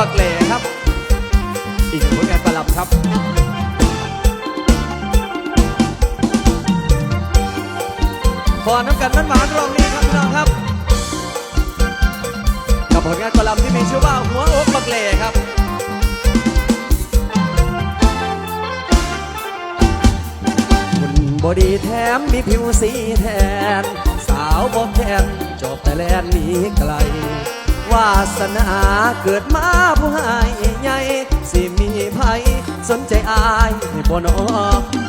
ปักเหล่ครับ อีกหนึ่งผลงานประลับครับขอน้ำกันมันหวานรองนี้ครับพี่น้องครับ กับผลงานประลับที่มีชื่อว่าหัวอกปักเหล่ครับหุ่นบอดีแถมมีผิวสีแทน สาวบอแทนจบแต่แลนหนีไกลวาสนาเกิดมา ผู้ให้ใหญ่สิมีภัยสนใจอายให้บ่นอ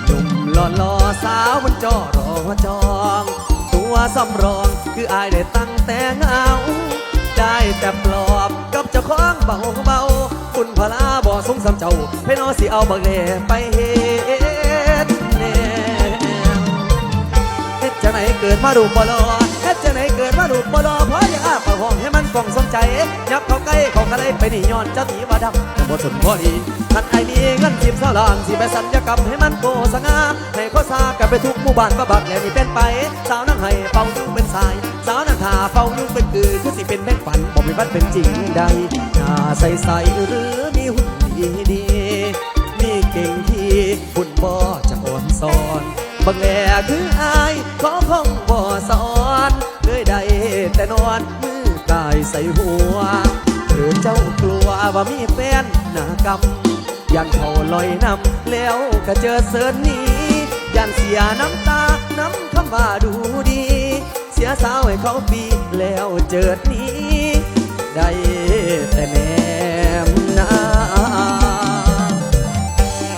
หนุ่มหล่อหล่อสาวมันจอรอจอง ตัวสำรองคืออายได้ตั้งแต่เงาได้แต่ปลอบกับเจ้าของเบาเบาคุณพลาบ่สงสำเจ้าให้นอสิเอาบักเล่ไปเฮ็ดแนวเฮ็ดจะไหนเกิดมาดูปลอเฮ็ดจะไหนเกิดมาดูปลอพอ ปากห้องให้มันฟองสมใจ ยับเข้าใกล้ของอะไรไปนี่ย้อนเจ้าตีว่าดำแต่บ่สนพอดีท่านไอ้มีเงินสิบสลานสิไปสัญญกรรมให้มันโกสง่าให้ข้อซากันไปทุกหมู่บ้านว่าบักแล้วนี่เป็นไป สาวนั่งให้เป่ายุ่งเป็นสาย สาวนั่งหาเป่ายุ่งเป็นคือคือสิเป็นแม่งฝันบ่มีวันเป็นจริงใดหน้าใสๆหรือมีหุ่นดีดีมีเก่งที่หุ่นบ่จะอ่อนซอนบังแลคืออายขอคงบ่สอนเคยได้แต่น อนมือกายใส่หัว หรือเจ้ากลัวว่ามีแฟนหน้ากำยันเขาลอยน้ำแล้วก็เจอเสิร์นหนี้ยันเสียน้ำตาน้ำคำว่าดูดี เสียสาวให้เขาปีแล้วเจิดหนี้ ได้แต่แนมหน้า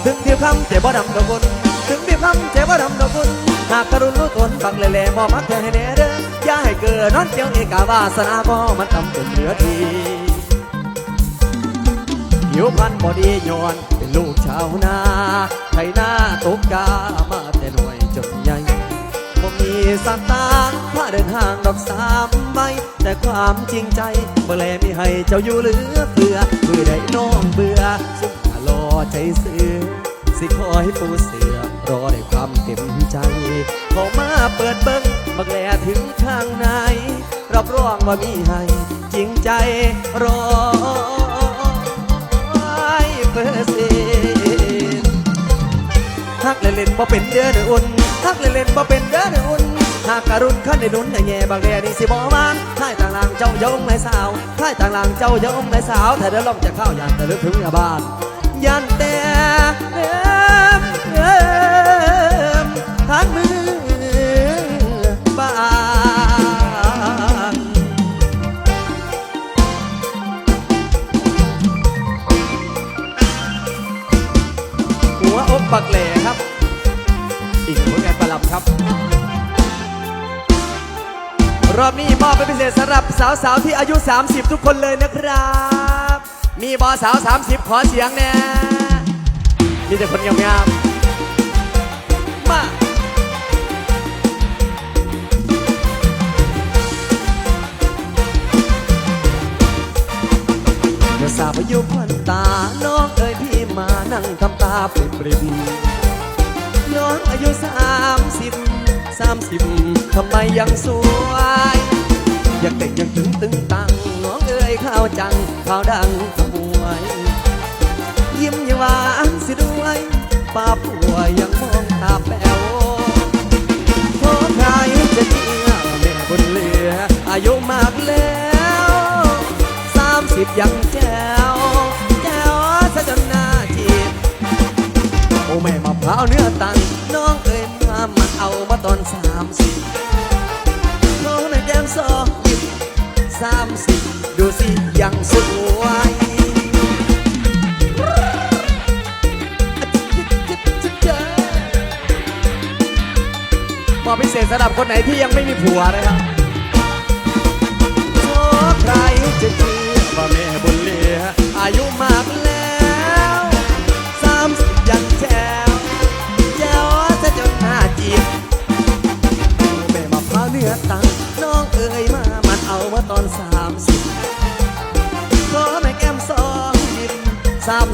ถึงเดียวคำแต่บ่ดำดอกบุญถึงเดียวคำแต่บ่ดำดอกบุญหากกรุณรู้ตนบังเลแลมอมักเธอให้แน่เด้อ อย่าให้เกิดนอนเจียวเอกาวาสนาบ่มันต่ำจนเหลือทีผิวพรรณบอดีย้อนเป็นลูกชาวนาไถนาตกกามาแต่หน่วยจนใหญ่บ่มีสตางค์พาเดินทางดอกสามใบแต่ความจริงใจบ่แลมีให้เจ้าอยู่เหลือเฟือเบื่อได้น้องเบื่อสุขรอใจเสือสิคอยปูเสือรอได้ความเต็มใจข้ามาเปิดเบิ้ง บักแลถึงข้างในรับรองว่ามีให้จริงใจรอเปอร์เซ็นฮักเล่นบ่เป็นเด้อเด้ออุ่นฮักเล่นบ่เป็นเด้อเด้ออุ่นหากการุณขั้นในนุนในแง่บางแง่นี่สิบ่มานท่ายต่างลางเจ้ายงในสาวท่ายต่างลางเจ้ายงในสาวถ้าเดินลองจะเข้าย่านแต่ลึกถึงยาบานยันแต่เอิมเอิมทางมือ อบนี้มอบเป็นพิเศษสำหรับสาวๆที่อายุ 30 ทุกคนเลยนะครับ มีบอสาว 30 ขอเสียงแน่มีแต่คนงามๆมาเมื่อสาวอายุควันตา น้องเอ๋ยพี่มานั่งทำตาปริบปริมน้องอายุสามสิบสามสิบ ทำไมยังสวย อยังเด็กยังถึงตึงตังน้องเอ๋ยข้าวจังข้าวดังขมวยยิ้มยังหวานสิด้วยป้าผัวยังมองตาแป๋วขอใครจะเชื่อแม่บนเรืออายุมากแล้วสามสิบยังแจ๋วแจ๋วซะจนหน้าจีบโอ้แม่มะพร้าวเนื้อตันน้องเอ้ยมามันเอามาตอนสา สามสิบดูสิยังสวยบอกพิเศษสำหรับคนไหนที่ยังไม่มีผัวนะครับโอ้ใครจะคิดว่าแม่บุญเหลืออายุมาก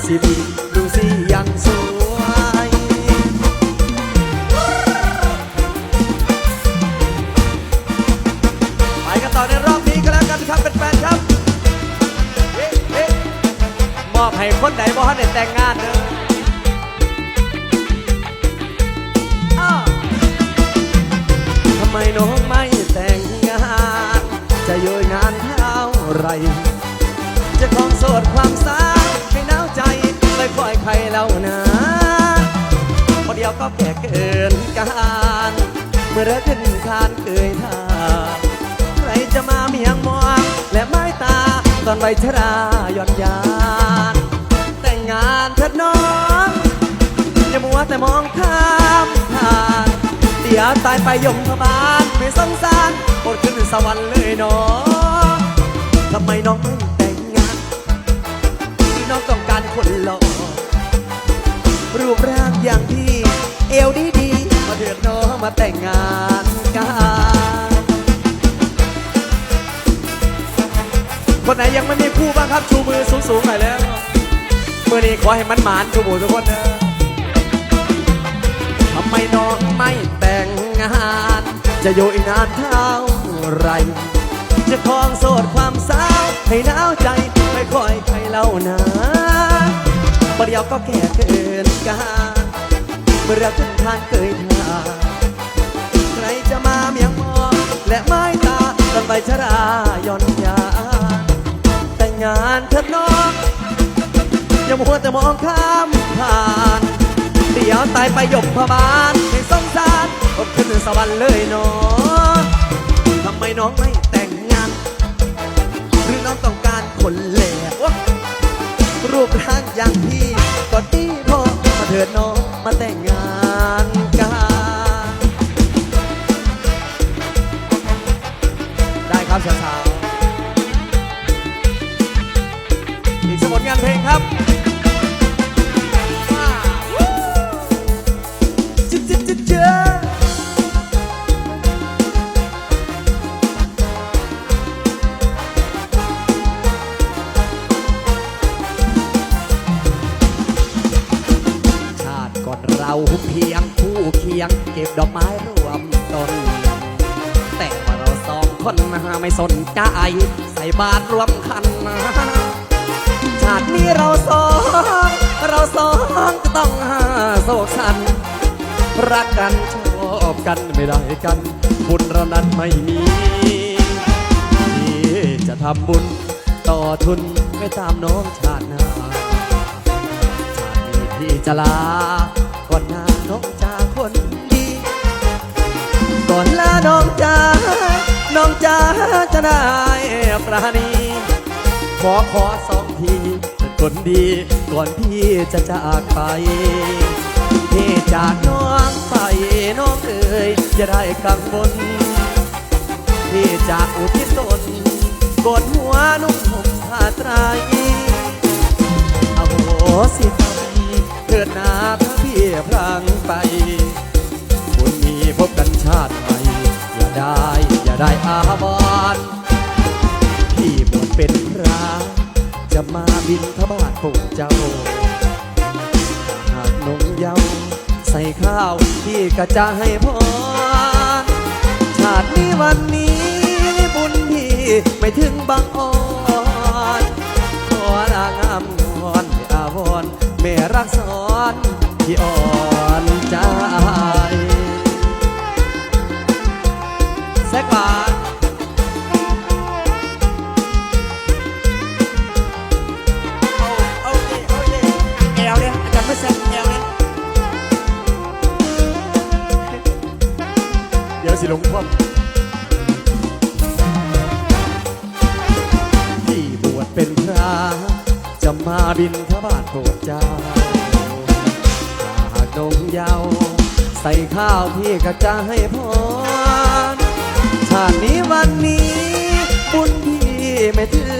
สามสิบดูสิยังสวยไปกันต่อในรอบนี้ก็แล้วกันครับเป็นแฟนๆครับเอ๊ะเอ๊ะให้คนใดบ่ทันได้แต่งงานเด้ออ้อทำไมน้องไม่แต่งงาน จะอยู่งานเท่าไร อเดียวก็แก่เกินการเมื่อเริ่ขึ้นคานเคยทาใครจะมาเมียงมองและไม้ตาตอนใบชราย่อนยานแต่งงานเถิดน้องอย่ามัวแต่มองข้ามผ่านเดี๋ยวตายไปยมพบาลไม่สงสารอดขึ้นสวรรค์เลยเนาะทำไมน้องไม่แต่งงานน้องต้องการคนหล่อรูปร่างอย่างพี่ วดีดีๆ มาเถิดน้องมาแต่งงานกันคนไหนยังไม่มีคู่บ้างครับชูมือสูงๆหน่อยแล้วเมื่อนี้ขอให้มันหมานทุกหมู่ทุกคนนะทำไมน้องไม่แต่งงาน จะอยู่อีกนานเท่าไร จะคลองโสดความสาวให้หนาวใจไม่ค่อยใครเล่านะประเดี๋ยวก็แก่เกินกา รเมื่อรักจนทานเคยทานใครจะมาเมียงมองและไม้ตาตอนใบชราย่อนยา แต่งงานเถิดน้องอย่ามัวแต่มองข้ามผ่านเดี๋ยวตายไปหยบพบาลให้สงสารอดขึ้นสวรรค์เลยเนาะทำไมน้องไม่ เพลงครับจะจะจะเจชาติก่อนเราเพียงคู่เคียง เก็บดอกไม้รวมต้น แต่ว่าเราสองคนไม่สนใจใส่บาตรรวมคันชา ตินี้เราสอง เราสองก็ต้องหาโศกสัน รักกันชอบกันไม่ได้กัน บุญเรานั้นไม่มีที่จะทำบุญต่อทุนไปตามน้องชาติหน้าชาตินี้ที่จะลาก่อนหน้าน้องจากคนดี ก่อนลาน้องจาน้องจาจะได้ปราณี ขอขอสองทีเป็นคนดีก่อนพี่จะจากไปพี่จากน้องไปน้องเอ๋ยจะได้กังวลพี่จากอุทิศตนกดหัวนุ่มห่มผ้าไตรเอาโหสิทำเถิดนาถ้าพี่พลังไปบุญมีพบกันชาติใหม่อย่าได้ อย่าได้อา บินทบาทโปรดเจ้า หากนงเยาวใส่ข้าวพี่ก็จะให้พรชาตินี้วันนี้บุญพี่ไม่ถึงบางอ่อนขอลางามงอนอาวรณ์แม่รักสอนที่อ่อนใจแซกบาท หลงความที่บวชเป็นพระจะมาบินทบาทโปรดเจ้าหากดงเยาว ใส่ข้าวพี่ก็จะให้พรชาตินี้วันนี้ บุญพี่ไม่ถือ